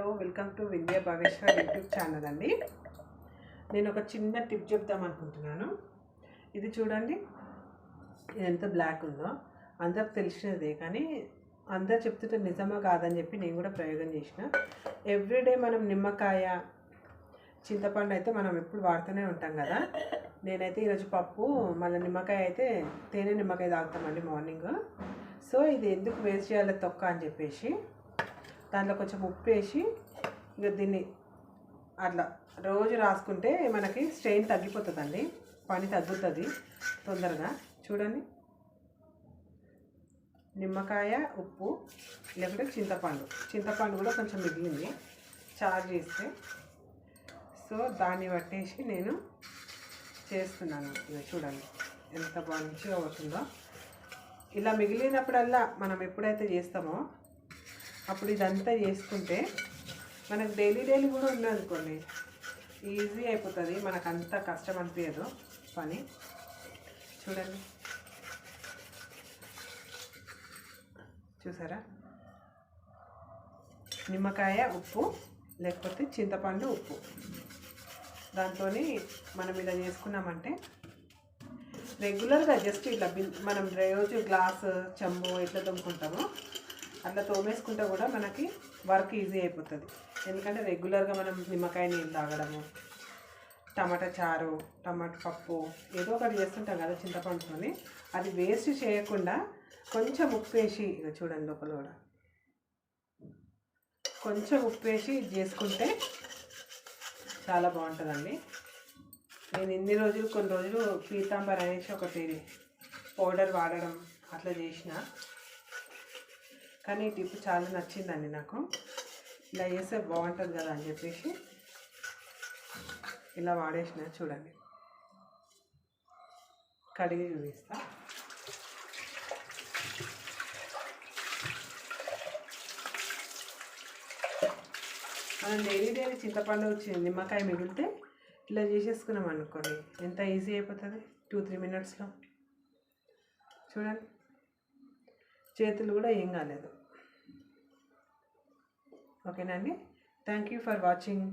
Hello welcome to విద్యా భవేశ్వర్ YouTube channel అండి. నేను ఒక చిన్న టిప్ చెప్దాం అనుకుంటున్నాను. ఇది చూడండి ఇది ఎంత బ్లాక్ ఉందో. అందరికి తెలిసినదే కానీ అందరు చెప్తుంటే నిజమా కాదని చెప్పి నేను కూడా ప్రయోగం చేసిన. ఎవ్రీడే మనం నిమ్మకాయ చింతపండు అయితే మనం ఎప్పుడు వాడుతూనే ఉంటాం కదా. నేనైతే ఈరోజు పప్పు మళ్ళీ నిమ్మకాయ అయితే తేనె నిమ్మకాయ తాగుతామండి మార్నింగ్. సో ఇది ఎందుకు వేస్ట్ చేయాలి తొక్క అని చెప్పేసి దాంట్లో కొంచెం ఉప్పు వేసి ఇక దీన్ని అట్లా రోజు రాసుకుంటే మనకి స్ట్రెయిన్ తగ్గిపోతుందండి. పని తగ్గుతుంది తొందరగా. చూడండి. నిమ్మకాయ ఉప్పు లేకుంటే చింతపండు. చింతపండు కూడా కొంచెం మిగిలింది. చారు చేస్తే. సో దాన్ని పట్టేసి నేను చేస్తున్నాను. ఇక చూడండి. ఎంత మంచిగా అవుతుందో. ఇలా మిగిలినప్పుడల్లా మనం ఎప్పుడైతే చేస్తామో అప్పుడు ఇదంతా చేసుకుంటే మనకు డైలీ డైలీ కూడా ఉందనుకోండి ఈజీ అయిపోతుంది. మనకు అంత కష్టం అనిపించదు పని. చూడండి. చూసారా? నిమ్మకాయ ఉప్పు లేకపోతే చింతపండు ఉప్పు. దాంతో మనం ఇలా చేసుకున్నామంటే రెగ్యులర్గా జస్ట్ ఇట్లా బిల్ మనం రోజు గ్లాస్ చెంబు ఎట్లా తొమ్ముకుంటామో అట్లా తోమేసుకుంటే కూడా మనకి వర్క్ ఈజీ అయిపోతుంది. ఎందుకంటే రెగ్యులర్గా మనం నిమ్మకాయ నీళ్ళు తాగడము టమాటా చారు టమాటా పప్పు ఏదో ఒకటి చేస్తుంటాం కదా చింతపండుతోని అది వేస్ట్ చేయకుండా కొంచెం ఉప్పు వేసి ఇక చూడండి లోపల కూడా. కొంచెం ఉప్పు వేసి చేసుకుంటే చాలా బాగుంటుందండి. నేను ఇన్ని రోజులు కొన్ని రోజులు పీతాంబర్ అనేసి ఒకటి పౌడర్ వాడడం అట్లా చేసిన. కానీ ఈ టిప్ చాలా నచ్చిందండి నాకు. ఇలా చేస్తే బాగుంటుంది కదా అని చెప్పేసి ఇలా వాడేసిన చూడండి. కడిగి చూపిస్తా. మనం డైలీ డైలీ చింతపండు వచ్చింది నిమ్మకాయ మిగిలితే ఇలా చేసేసుకున్నాం అనుకోండి ఎంత ఈజీ అయిపోతుంది? టూ త్రీ మినిట్స్లో. చూడండి. చేతులు కూడా ఏం కాలేదు. ఓకేనండి థ్యాంక్ యూ ఫర్ వాచింగ్.